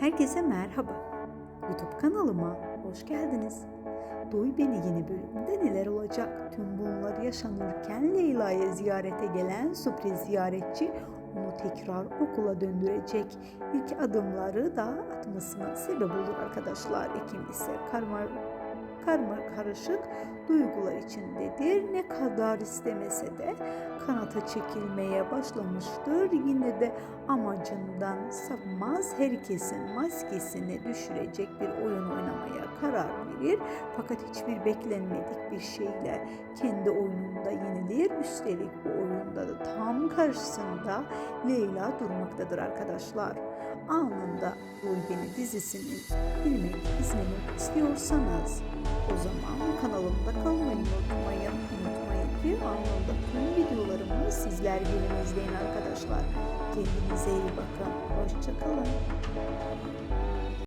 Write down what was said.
Herkese merhaba. YouTube kanalıma hoş geldiniz. Duy Beni yeni bölümünde neler olacak? Tüm bunlar yaşanırken Leyla'ya ziyarete gelen sürpriz ziyaretçi onu tekrar okula döndürecek. İlk adımları da atmasına sebep olur arkadaşlar. Ekim ise karma, karma karışık duygular içindedir. Ne kadar istemese de kanata çekilmeye başlamıştır. Yine de amacından sapmaz. Herkesin maskesini düşürecek bir oyun oynamaya karar verir. Fakat hiçbir beklenmedik bir şeyle kendi oyununda yenilir. Üstelik bu oyunda da tam karşısında Leyla durmaktadır arkadaşlar. Anında Duy Beni dizisini bilmek, izlemek istiyorsanız o zaman kanalımda kalmayı unutmayın. Unutmayın ki tüm videolarımı sizler gibi izleyin arkadaşlar. Kendinize iyi bakın. Hoşçakalın.